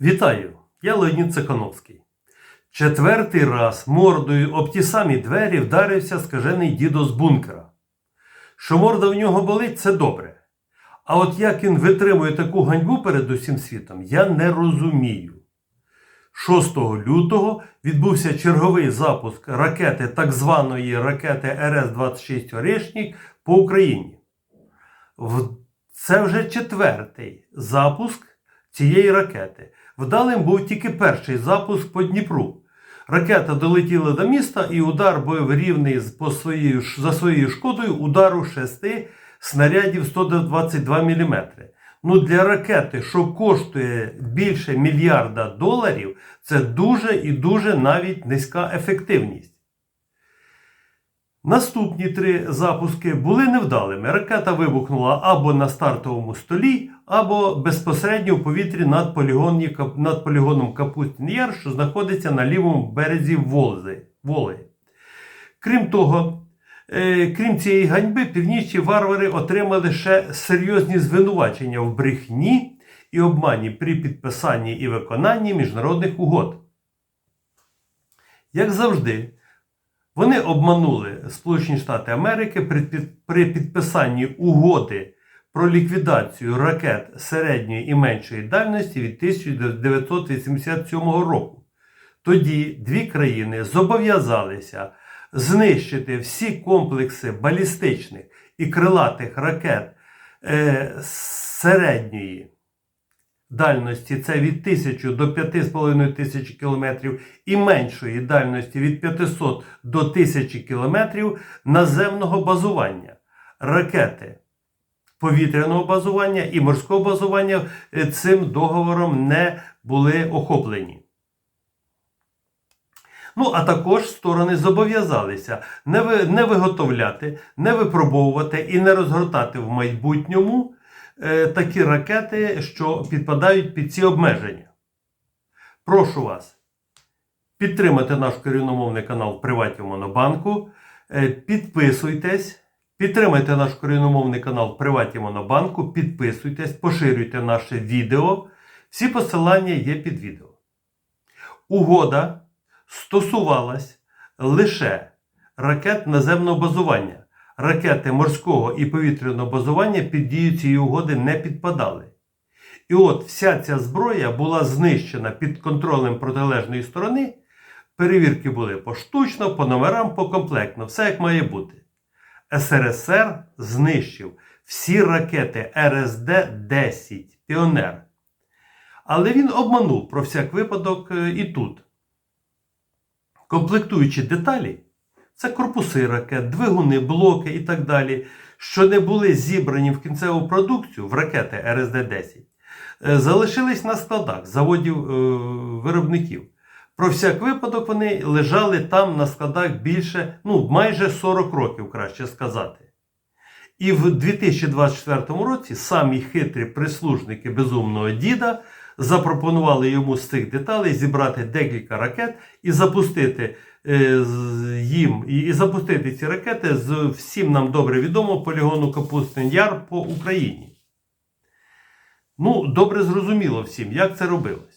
Вітаю! Я Леонід Цехановський. Четвертий раз мордою об ті самі двері вдарився скажений дідо з бункера. Що морда в нього болить, це добре. А от як він витримує таку ганьбу перед усім світом, я не розумію. 6 лютого відбувся черговий запуск ракети так званої ракети РС-26 Орешнік по Україні. Це вже четвертий запуск цієї ракети. Вдалим був тільки перший запуск по Дніпру. Ракета долетіла до міста, і удар був рівний по своєю, за своєю шкодою удару шести снарядів 122 мм. Ну, для ракети, що коштує більше мільярда доларів, це дуже і дуже навіть низька ефективність. Наступні три запуски були невдалими. Ракета вибухнула або на стартовому столі, або безпосередньо в повітрі над, полігонні, над полігоном Капустин Яр, що знаходиться на лівому березі Волзи, Волги. Крім того, е, крім цієї ганьби, північні варвари отримали ще серйозні звинувачення в брехні і обмані при підписанні і виконанні міжнародних угод. Як завжди, вони обманули Сполучені Штати Америки при підписанні угоди про ліквідацію ракет середньої і меншої дальності від 1987 року. Тоді дві країни зобов'язалися знищити всі комплекси балістичних і крилатих ракет е, середньої дальності це від 1000 до 5500 тисяч кілометрів і меншої дальності від 500 до 1000 кілометрів наземного базування. Ракети повітряного базування і морського базування е, цим договором не були охоплені. Ну, а також сторони зобов'язалися не, ви, не виготовляти, не випробовувати і не розгортати в майбутньому е, такі ракети, що підпадають під ці обмеження. Прошу вас підтримати наш корінномовний канал в Приваті Монобанку. Е, підписуйтесь, підтримайте наш корінномовний канал в Приваті Монобанку, підписуйтесь, поширюйте наше відео. Всі посилання є під відео. Угода стосувалась лише ракет наземного базування. Ракети морського і повітряного базування під дію цієї угоди не підпадали. І от вся ця зброя була знищена під контролем протилежної сторони. Перевірки були поштучно, по номерам, покомплектно, все як має бути. СРСР знищив всі ракети РСД-10 Піонер. Але він обманув про всяк випадок е, і тут. Комплектуючі деталі це корпуси ракет, двигуни, блоки і так далі, що не були зібрані в кінцеву продукцію в ракети РСД-10, е, залишились на складах заводів е, виробників. Про всяк випадок вони лежали там на складах більше, ну, майже 40 років, краще сказати. І в 2024 році самі хитрі прислужники безумного діда запропонували йому з цих деталей зібрати декілька ракет і запустити е, їм і, і запустити ці ракети з всім нам добре відомо полігону Капустин Яр по Україні. Ну, добре зрозуміло всім, як це робилось.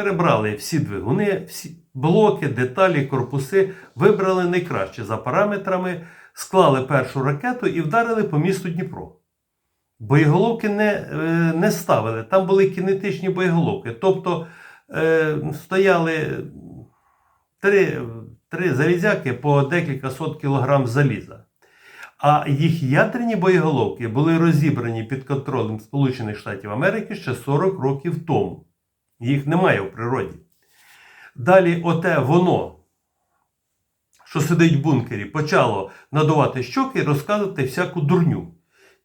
Перебрали всі двигуни, всі блоки, деталі, корпуси, вибрали найкраще за параметрами, склали першу ракету і вдарили по місту Дніпро. Боєголовки не, е, не ставили, там були кінетичні боєголовки. Тобто е, стояли три, три залізяки по декілька сот кілограм заліза. А їх ядерні боєголовки були розібрані під контролем Сполучених Штатів Америки ще 40 років тому. Їх немає в природі. Далі, оте воно, що сидить в бункері, почало надувати щоки і розказувати всяку дурню.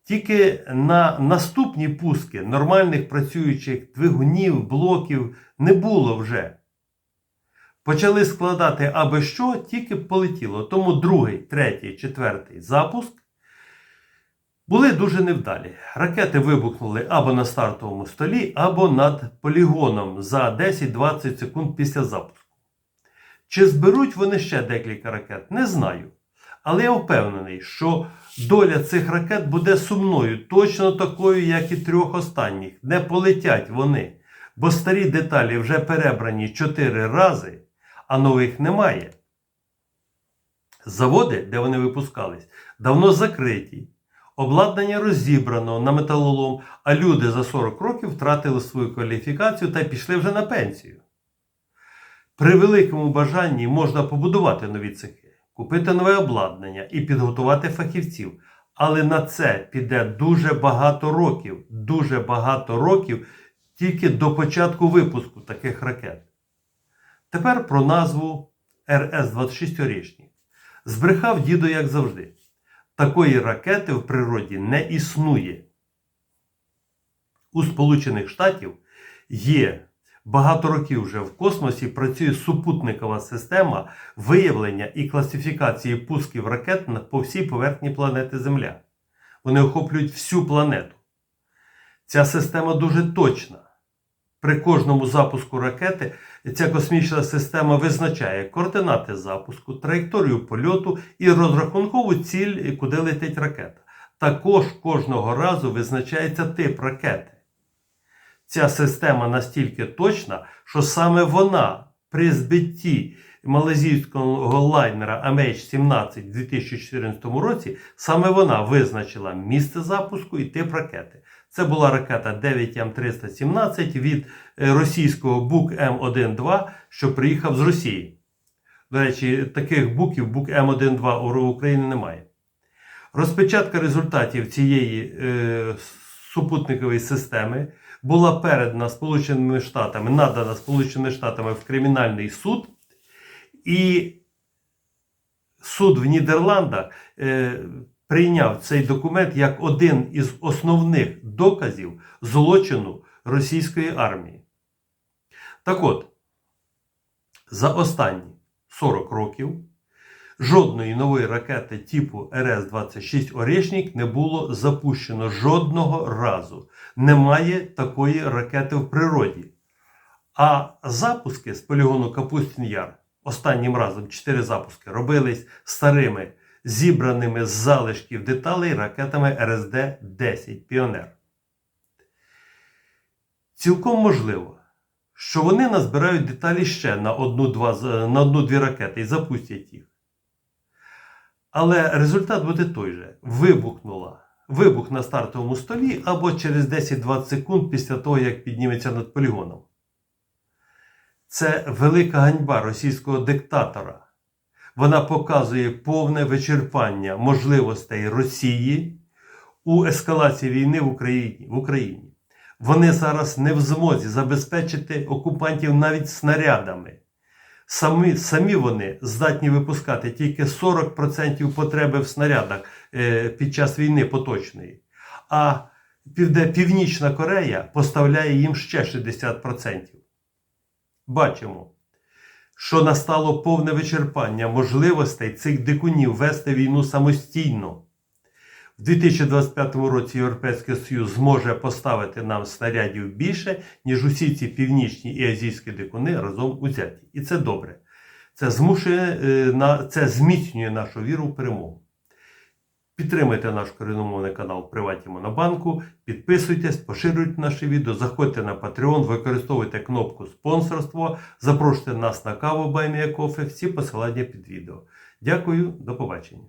Тільки на наступні пуски нормальних працюючих двигунів, блоків не було вже. Почали складати аби що, тільки полетіло. Тому другий, третій, четвертий запуск були дуже невдалі. Ракети вибухнули або на стартовому столі, або над полігоном за 10-20 секунд після запуску. Чи зберуть вони ще декілька ракет, не знаю. Але я впевнений, що доля цих ракет буде сумною, точно такою, як і трьох останніх. Не полетять вони. бо старі деталі вже перебрані 4 рази, а нових немає. Заводи, де вони випускались, давно закриті. Обладнання розібрано на металолом, а люди за 40 років втратили свою кваліфікацію та пішли вже на пенсію. При великому бажанні можна побудувати нові цехи, купити нове обладнання і підготувати фахівців. Але на це піде дуже багато років, дуже багато років тільки до початку випуску таких ракет. Тепер про назву РС-26 Орішнік. Збрехав дідо, як завжди. Такої ракети в природі не існує. У Сполучених Штатів є багато років вже в космосі працює супутникова система виявлення і класифікації пусків ракет по всій поверхні планети Земля. Вони охоплюють всю планету. Ця система дуже точна. При кожному запуску ракети ця космічна система визначає координати запуску, траєкторію польоту і розрахункову ціль, куди летить ракета. Також кожного разу визначається тип ракети. Ця система настільки точна, що саме вона при збитті малазійського лайнера MH17 в 2014 році, саме вона визначила місце запуску і тип ракети. Це була ракета 9М317 від е, російського БУК М12, що приїхав з Росії. До речі, таких буків БУК М12 у України немає. Розпечатка результатів цієї е, супутникової системи була передана Сполученими Штатами, надана Сполученими Штатами в кримінальний суд, і суд в Нідерландах е, прийняв цей документ як один із основних доказів злочину російської армії. Так от, за останні 40 років жодної нової ракети типу РС-26 Орєшнік не було запущено жодного разу. Немає такої ракети в природі. А запуски з полігону Капустін Яр останнім разом 4 запуски робились старими, зібраними з залишків деталей ракетами РСД-10 Піонер. Цілком можливо, що вони назбирають деталі ще на одну-дві ракети і запустять їх. Але результат буде той же: вибухнула. Вибух на стартовому столі або через 10-20 секунд після того, як підніметься над полігоном. Це велика ганьба російського диктатора. Вона показує повне вичерпання можливостей Росії у ескалації війни в Україні. В Україні. Вони зараз не в змозі забезпечити окупантів навіть снарядами. Самі, самі вони здатні випускати тільки 40% потреби в снарядах е, під час війни поточної. А Півде- Північна Корея поставляє їм ще 60%. Бачимо, що настало повне вичерпання можливостей цих дикунів вести війну самостійно. В 2025 році Європейський Союз зможе поставити нам снарядів більше, ніж усі ці північні і азійські дикуни разом узяті. І це добре. Це змушує е, це зміцнює нашу віру в перемогу. Підтримайте наш коріномовний канал в Приваті Монобанку, підписуйтесь, поширюйте наші відео, заходьте на Patreon, використовуйте кнопку спонсорство, запрошуйте нас на каву Баймія Кофе, всі посилання під відео. Дякую, до побачення.